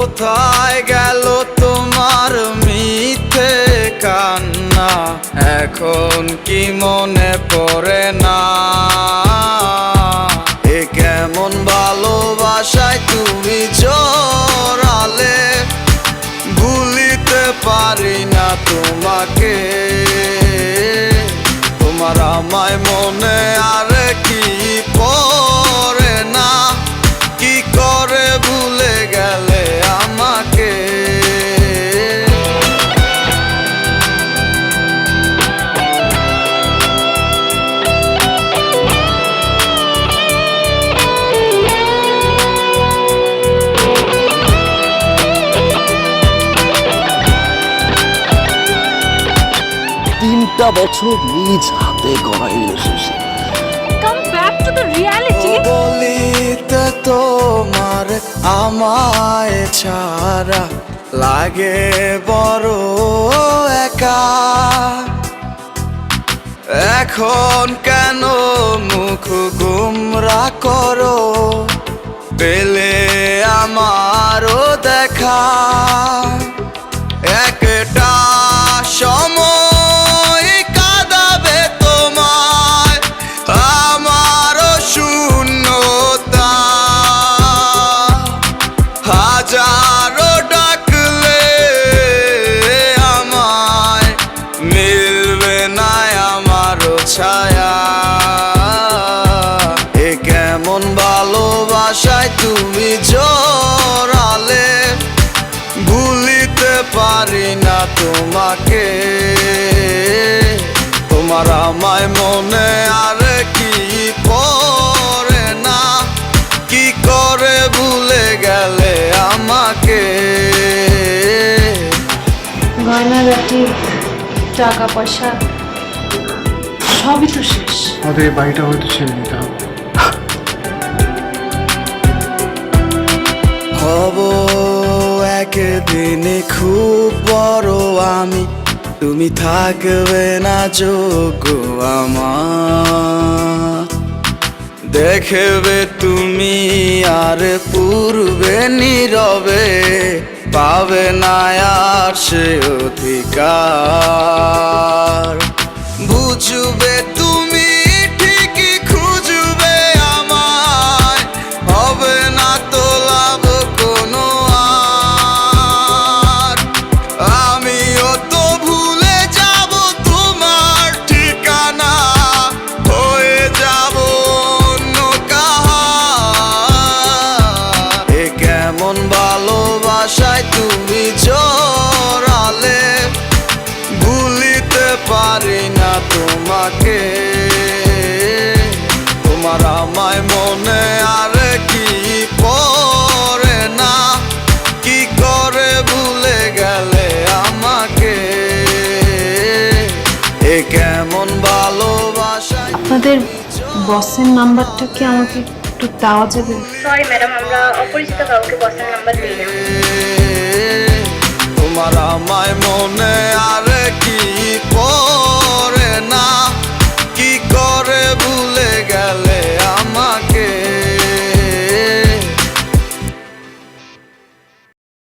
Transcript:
কোথায় গেল তোমার মিথ্যে কান্না? এখন কি মনে পড়ে না? এ কেমন ভালোবাসায় তুমি জড়ালে ভুলিতে পারি না তোমাকে। তোমার আমায় মনে আর তিনটা বছর নিজ হাতে গড়া relationship Come back to the reality. বলিতে তোমার আমায় ছাড়া লাগে বড় একা। এখন কেন মুখ গুমরা করো? পেলে আমারও দেখা। হাজারো ডাকলে আমায় মিলবে না আমারও ছায়া। এ কেমন ভালোবাসায় তুমি জড়ালে ভুলিতে পারি না তোমাকে। তোমার আমায় মনে টাকা পয়সা সবই তো শেষ। আমাদের এই বাড়িটা হয়তো ছেড়ে দিতে হবে। হব একদিন খুব বড় আমি। তুমি থাকবে না যোগ্য আমার। দেখবে তুমি আর পূর্বে নীরবে। পাবে না আর সে অধিকার। বুঝবে মনে আর কি পড়ে না? কি করে ভুলে গেলে আমাকে? এ কেমন ভালোবাসায় আপনাদের বসের নাম্বারটা কি আমাকে একটু দেওয়া যাবে? সরি ম্যাডাম আমরা অপরিচিত কাউকে বসের নাম্বার দিই না। তোমার আমায় মনে আর